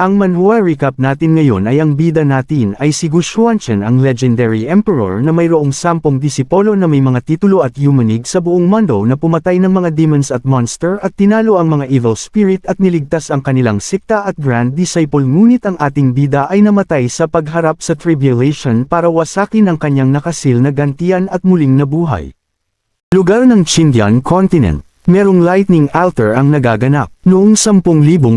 Ang manhua recap natin ngayon ay ang bida natin ay si Gu Xuanchen ang legendary emperor na mayroong sampung disipolo na may mga titulo at yumanig sa buong mundo na pumatay ng mga demons at monster at tinalo ang mga evil spirit at niligtas ang kanilang sikta at grand disciple ngunit ang ating bida ay namatay sa pagharap sa tribulation para wasakin ang kanyang nakasil na gantian at muling nabuhay. Lugar ng Chindian Continent, merong lightning altar ang nagaganap noong 10,000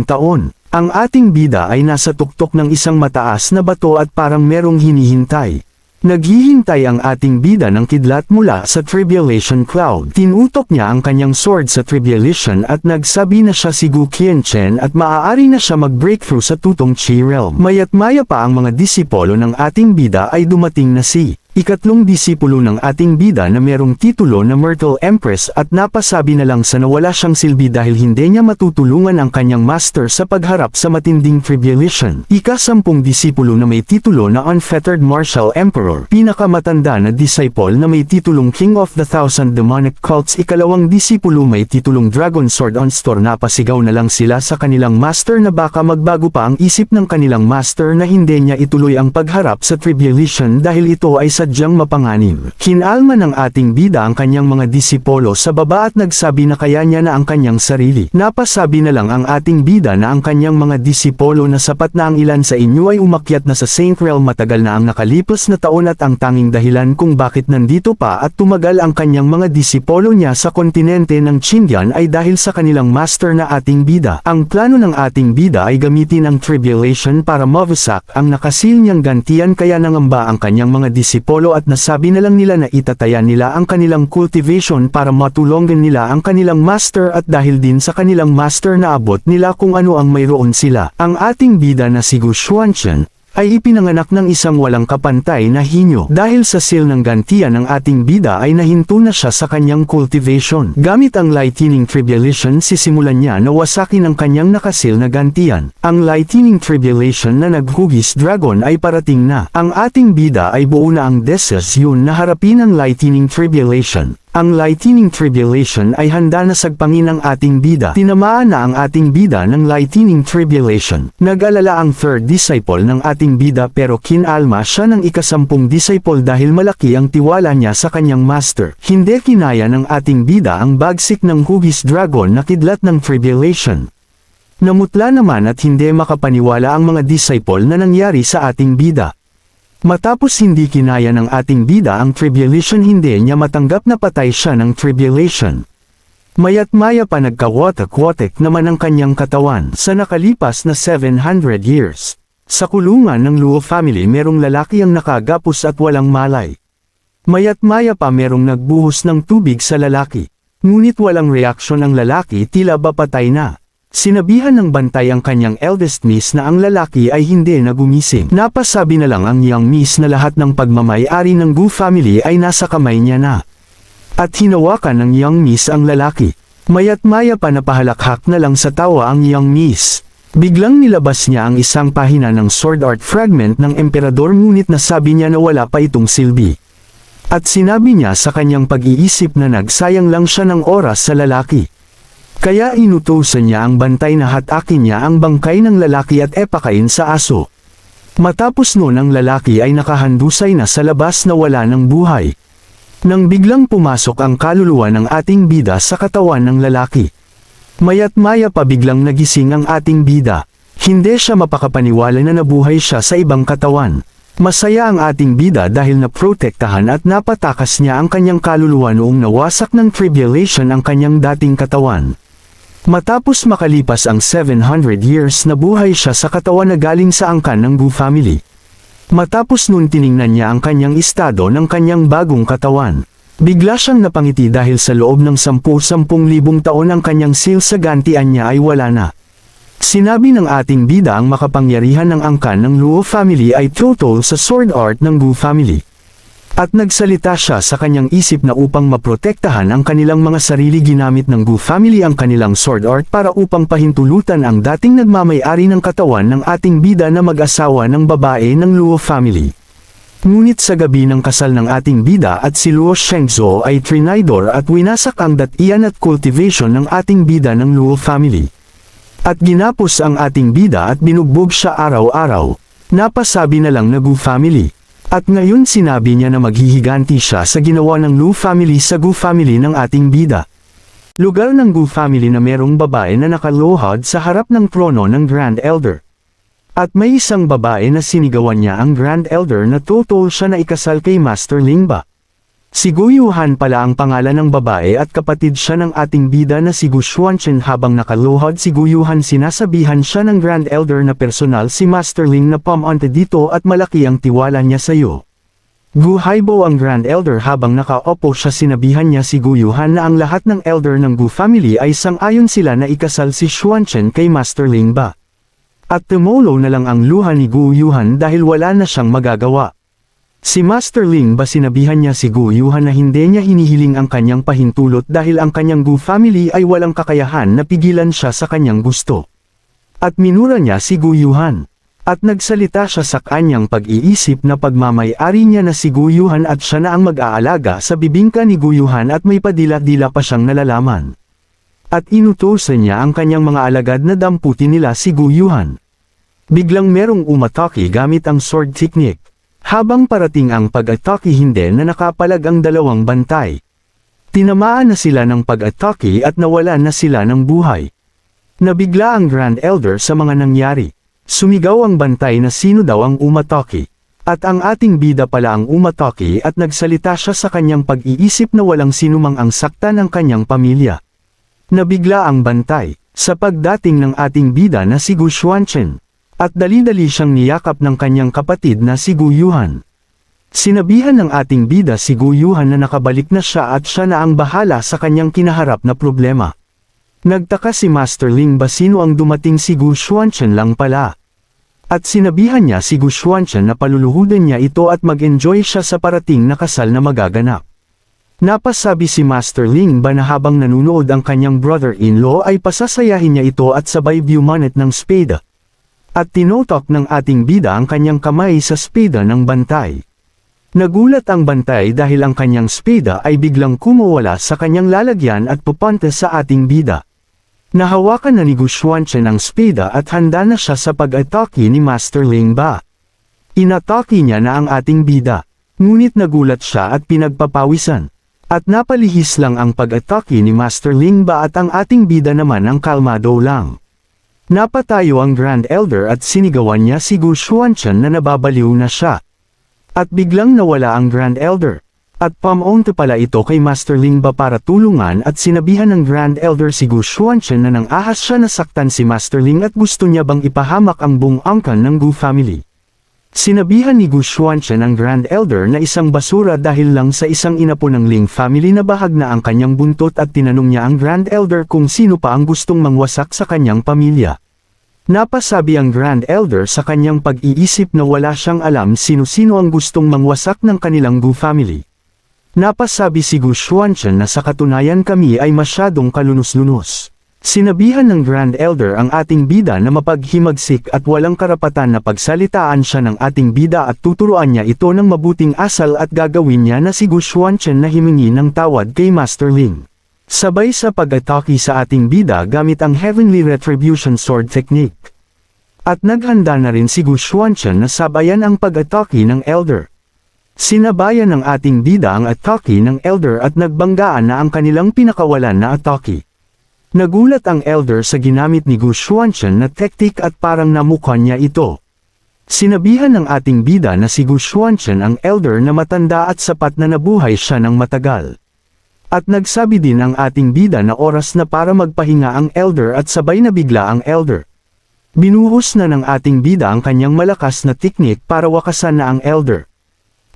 taon. Ang ating bida ay nasa tuktok ng isang mataas na bato at parang merong hinihintay. Naghihintay ang ating bida ng kidlat mula sa Tribulation Cloud. Tinutok niya ang kanyang sword sa Tribulation at nagsabi na siya si Gu Qianchen at maaari na siya mag-breakthrough sa tutong Chi Realm. Mayat maya pa ang mga disipolo ng ating bida ay dumating na si Ikatlong disipulo ng ating bida na merong titulo na Myrtle Empress at napasabi na lang sa nawala siyang silbi dahil hindi niya matutulungan ang kanyang master sa pagharap sa matinding tribulation. Ikasampung disipulo na may titulo na Unfettered Martial Emperor. Pinakamatanda na disciple na may titulong King of the Thousand Demonic Cults. Ikalawang disipulo may titulong Dragon Sword on Store. Napasigaw na lang sila sa kanilang master na baka magbago pa ang isip ng kanilang master na hindi niya ituloy ang pagharap sa tribulation dahil ito ay sadyang mapanganib. Kinalma ng ating bida ang kanyang mga disipolo sa baba at nagsabi na kaya niya na ang kanyang sarili. Napasabi na lang ang ating bida na ang kanyang mga disipolo na sapat na ang ilan sa inyo ay umakyat na sa Saint Realm matagal na ang nakalipas na taon at ang tanging dahilan kung bakit nandito pa at tumagal ang kanyang mga disipolo niya sa kontinente ng Chindian ay dahil sa kanilang master na ating bida. Ang plano ng ating bida ay gamitin ang tribulation para mawasak ang nakasil niyang gantian kaya nangamba ang kanyang mga disipolo at nasabi na lang nila na itataya nila ang kanilang cultivation para matulungan nila ang kanilang master at dahil din sa kanilang master na abot nila kung ano ang mayroon sila. Ang ating bida na si Gu Xuanchen, ay ipinanganak ng isang walang kapantay na hinyo. Dahil sa seal ng gantian ng ating bida ay nahinto na siya sa kanyang cultivation. Gamit ang lightning tribulation sisimulan niya na wasakin ang kanyang nakasil na gantian. Ang lightning tribulation na naghugis dragon ay parating na. Ang ating bida ay buo na ang deses yun na harapin ang lightning tribulation. Ang lightning tribulation ay handa na sagpangin ang ating bida. Tinamaan na ang ating bida ng lightning tribulation. Nag-alala ang third disciple ng ating bida pero kinalma siya ng ikasampung disciple dahil malaki ang tiwala niya sa kanyang master. Hindi kinaya ng ating bida ang bagsik ng hugis dragon na kidlat ng tribulation. Namutla naman at hindi makapaniwala ang mga disciple na nangyari sa ating bida. Matapos hindi kinaya ng ating bida ang tribulation hindi niya matanggap na patay siya ng tribulation. Mayat maya pa nagkawatak-watak naman ang kanyang katawan sa nakalipas na 700 years. Sa kulungan ng Luo family merong lalaki ang nakagapos at walang malay. Mayat maya pa merong nagbuhos ng tubig sa lalaki. Ngunit walang reaksyon ang lalaki tila ba patay na. Sinabihan ng bantay ang kanyang eldest niece na ang lalaki ay hindi na gumising. Napasabi na lang ang young niece na lahat ng pagmamayari ng Gu family ay nasa kamay niya na. At hinawakan ng young niece ang lalaki. Mayat maya pa napahalakhak na lang sa tawa ang young niece. Biglang nilabas niya ang isang pahina ng sword art fragment ng emperador ngunit nasabi niya na wala pa itong silbi. At sinabi niya sa kanyang pag-iisip na nagsayang lang siya ng oras sa lalaki. Kaya inutusan niya ang bantay na hatakin niya ang bangkay ng lalaki at epakain sa aso. Matapos noon ang lalaki ay nakahandusay na sa labas na wala ng buhay. Nang biglang pumasok ang kaluluwa ng ating bida sa katawan ng lalaki. Mayat maya pa biglang nagising ang ating bida. Hindi siya mapakapaniwala na nabuhay siya sa ibang katawan. Masaya ang ating bida dahil naprotektahan at napatakas niya ang kanyang kaluluwa noong nawasak ng tribulation ang kanyang dating katawan. Matapos makalipas ang 700 years na buhay siya sa katawan na galing sa angkan ng Gu family. Matapos nun tiningnan niya ang kanyang estado ng kanyang bagong katawan. Bigla siyang napangiti dahil sa loob ng 10-10 libong taon ang kanyang seal sa gantian niya ay wala na. Sinabi ng ating bida ang makapangyarihan ng angkan ng Luo family ay total sa sword art ng Gu family. At nagsalita siya sa kanyang isip na upang maprotektahan ang kanilang mga sarili ginamit ng Gu family ang kanilang sword art para upang pahintulutan ang dating nagmamayari ng katawan ng ating bida na mag-asawa ng babae ng Luo family. Ngunit sa gabi ng kasal ng ating bida at si Luo Shengzhou ay trinidor at winasak ang datian at cultivation ng ating bida ng Luo family. At ginapos ang ating bida at binugbog siya araw-araw. Napasabi na lang na Gu family. At ngayon sinabi niya na maghihiganti siya sa ginawa ng Lu family sa Gu family ng ating bida. Lugar ng Gu family na merong babae na nakaluhod sa harap ng trono ng Grand Elder. At may isang babae na sinigawan niya ang Grand Elder na totoo siya na ikasal kay Master Lingba. Si Gu Yuhan pala ang pangalan ng babae at kapatid siya ng ating bida na si Gu Xuanchen habang nakaluhod si Gu Yuhan sinasabihan siya ng Grand Elder na personal si Master Ling na pamonte dito at malaki ang tiwala niya sa iyo. Gu Haibo ang Grand Elder habang nakaupo siya sinabihan niya si Gu Yuhan na ang lahat ng Elder ng Gu family ay sang-ayon sila na ikasal si Xuanchen kay Master Ling ba. At tumolo na lang ang luha ni Gu Yuhan dahil wala na siyang magagawa. Si Master Ling ba sinabihan niya si Gu Yuhan na hindi niya hinihiling ang kanyang pahintulot dahil ang kanyang Gu family ay walang kakayahan na pigilan siya sa kanyang gusto. At minura niya si Gu Yuhan. At nagsalita siya sa kanyang pag-iisip na pagmamayari niya na si Guyuhan at siya na ang mag-aalaga sa bibingka ni Guyuhan at may padila-dila pa siyang nalalaman. At inutusan niya ang kanyang mga alagad na damputin nila si Guyuhan. Biglang merong umatake gamit ang sword technique. Habang parating ang pag-atake hindi na nakapalag ang dalawang bantay. Tinamaan na sila ng pag-atake at nawalan na sila ng buhay. Nabigla ang Grand Elder sa mga nangyari. Sumigaw ang bantay na sino daw ang umatake. At ang ating bida pala ang umatake at nagsalita siya sa kanyang pag-iisip na walang sinumang ang sakta ng kanyang pamilya. Nabigla ang bantay, sa pagdating ng ating bida na si Gu Xuanchen. At dali-dali siyang niyakap ng kanyang kapatid na si Gu Yuhan. Sinabihan ng ating bida si Gu Yuhan na nakabalik na siya at siya na ang bahala sa kanyang kinaharap na problema. Nagtaka si Master Ling ba sino ang dumating si Gu Xuanchen lang pala. At sinabihan niya si Gu Xuanchen na paluluhudan niya ito at mag-enjoy siya sa parating na kasal na magaganap. Napasabi si Master Ling ba na habang nanunood ang kanyang brother-in-law ay pasasayahin niya ito at sabay viewmanet ng spade. At tinotok ng ating bida ang kanyang kamay sa spade ng bantay. Nagulat ang bantay dahil ang kanyang spade ay biglang kumuwala sa kanyang lalagyan at pupante sa ating bida. Nahawakan na ni Gu Xuanchen ang spada at handa na siya sa pag-atake ni Master Ling Ba. Inatake niya na ang ating bida. Ngunit nagulat siya at pinagpapawisan. At napalihis lang ang pag-atake ni Master Ling Ba at ang ating bida naman ang kalmado lang. Napatayo ang Grand Elder at sinigawan niya si Gu Xuanchen na nababaliw na siya. At biglang nawala ang Grand Elder. At pamonte pala ito kay Master Ling ba para tulungan at sinabihan ng Grand Elder si Gu Xuanchen na nang ahas siya nasaktan si Master Ling at gusto niya bang ipahamak ang buong angkan ng Gu family. Sinabihan ni Gu Xuanchen ang Grand Elder na isang basura dahil lang sa isang inapo ng Ling family na bahag na ang kanyang buntot at tinanong niya ang Grand Elder kung sino pa ang gustong mangwasak sa kanyang pamilya. Napasabi ang Grand Elder sa kanyang pag-iisip na wala siyang alam sino-sino ang gustong mangwasak ng kanilang Gu family. Napasabi si Gu Xuanchen na sa katunayan kami ay masyadong kalunos-lunos. Sinabihan ng Grand Elder ang ating bida na mapaghimagsik at walang karapatan na pagsalitaan siya ng ating bida at tuturuan niya ito ng mabuting asal at gagawin niya na si Gu Xuanchen na himingi ng tawad kay Master Ling. Sabay sa pag-atake sa ating bida gamit ang Heavenly Retribution Sword Technique. At naghanda na rin si Gu Xuanchen na sabayan ang pag-atake ng Elder. Sinabayan ng ating bida ang atake ng Elder at nagbanggaan na ang kanilang pinakawalan na atake. Nagulat ang Elder sa ginamit ni Gu Xuanchen na tektik at parang namukha niya ito. Sinabihan ng ating bida na si Gu Xuanchen ang Elder na matanda at sapat na nabuhay siya ng matagal. At nagsabi din ang ating bida na oras na para magpahinga ang Elder at sabay na bigla ang Elder. Binuhos na ng ating bida ang kanyang malakas na teknik para wakasan na ang Elder.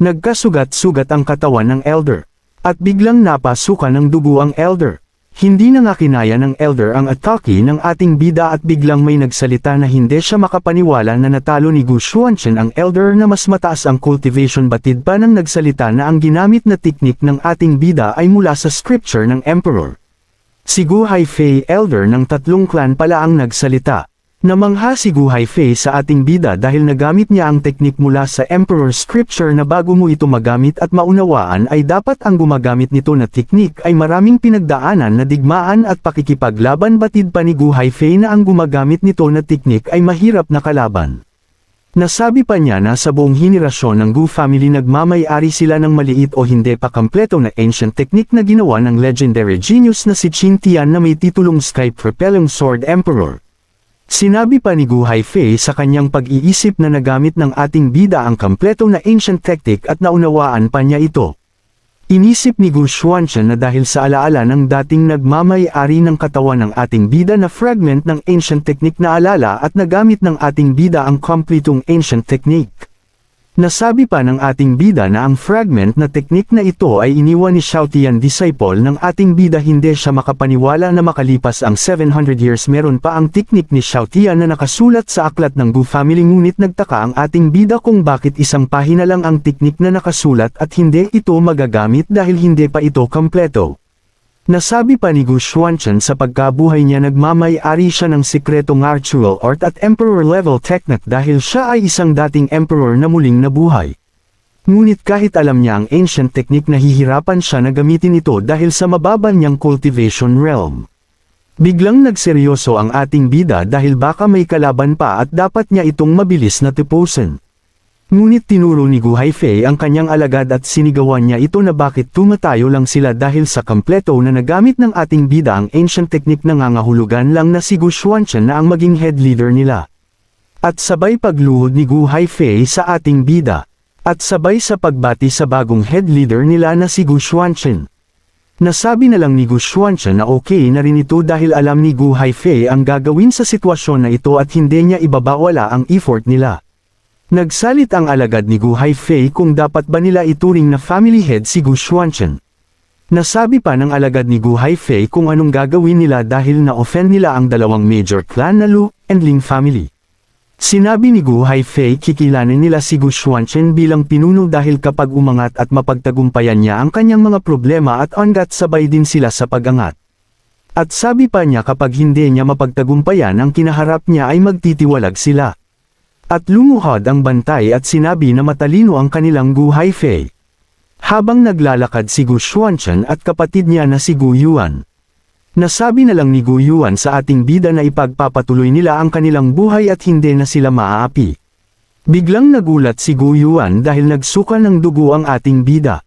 Nagkasugat-sugat ang katawan ng elder. At biglang napasukan ng dugo ang elder. Hindi na nga kinaya ng elder ang atake ng ating bida at biglang may nagsalita na hindi siya makapaniwala na natalo ni Gu Xuanchen ang elder na mas mataas ang cultivation batid pa nang nagsalita na ang ginamit na teknik ng ating bida ay mula sa scripture ng emperor. Si Gu Haifei elder ng tatlong clan pala ang nagsalita. Namangha si Gu Haifei sa ating bida dahil nagamit niya ang teknik mula sa Emperor Scripture na bago mo ito magamit at maunawaan ay dapat ang gumagamit nito na teknik ay maraming pinagdaanan na digmaan at pakikipaglaban batid pa ni Gu Haifei na ang gumagamit nito na teknik ay mahirap na kalaban. Nasabi pa niya na sa buong henerasyon ng Gu family nagmamay-ari sila ng maliit o hindi pa kompleto na ancient technique na ginawa ng legendary genius na si Qin Tian na may titulong Sky Propelling Sword Emperor. Sinabi pa ni Gu Haifei sa kanyang pag-iisip na nagamit ng ating bida ang kompleto na ancient tactic at naunawaan pa niya ito. Inisip ni Gu Xuanchen na dahil sa alaala ng dating nagmamay-ari ng katawan ng ating bida na fragment ng ancient technique na alala at nagamit ng ating bida ang kompletong ancient technique. Nasabi pa ng ating bida na ang fragment na teknik na ito ay iniwan ni Xiaotian disciple ng ating bida hindi siya makapaniwala na makalipas ang 700 years meron pa ang teknik ni Xiaotian na nakasulat sa aklat ng Gu family ngunit nagtaka ang ating bida kung bakit isang pahina lang ang teknik na nakasulat at hindi ito magagamit dahil hindi pa ito kompleto. Nasabi pa ni Gu Xuanchen sa pagkabuhay niya nagmamay-ari siya ng sikretong martial art at emperor-level technique dahil siya ay isang dating emperor na muling nabuhay. Ngunit kahit alam niya ang ancient technique nahihirapan siya na gamitin ito dahil sa mababa niyang cultivation realm. Biglang nagseryoso ang ating bida dahil baka may kalaban pa at dapat niya itong mabilis na tipusin. Ngunit tinuro ni Gu Haifei ang kanyang alagad at sinigawan niya ito na bakit tumatayo lang sila dahil sa kompleto na nagamit ng ating bida ang ancient technique na ngangahulugan lang na si Gu Xuanchen na ang maging head leader nila. At sabay pagluhod ni Gu Haifei sa ating bida. At sabay sa pagbati sa bagong head leader nila na si Gu Xuanchen. Nasabi na lang ni Gu Xuanchen na okay na rin ito dahil alam ni Gu Haifei ang gagawin sa sitwasyon na ito at hindi niya ibabawala ang effort nila. Nagsalit ang alagad ni Gu Haifei kung dapat ba nila ituring na family head si Gu Xuanchen. Nasabi pa ng alagad ni Gu Haifei kung anong gagawin nila dahil na-offend nila ang dalawang major clan na Lu and Ling family. Sinabi ni Gu Haifei kikilanin nila si Gu Xuanchen bilang pinuno dahil kapag umangat at mapagtagumpayan niya ang kanyang mga problema at ongat sabay din sila sa pagangat. At sabi pa niya kapag hindi niya mapagtagumpayan ang kinaharap niya ay magtitiwalag sila. At lumuhod ang bantay at sinabi na matalino ang kanilang Gu Haifei. Habang naglalakad si Gu Xuanchen at kapatid niya na si Gu Yuan. Nasabi na lang ni Gu Yuan sa ating bida na ipagpapatuloy nila ang kanilang buhay at hindi na sila maaapi. Biglang nagulat si Gu Yuan dahil nagsuka ng dugo ang ating bida.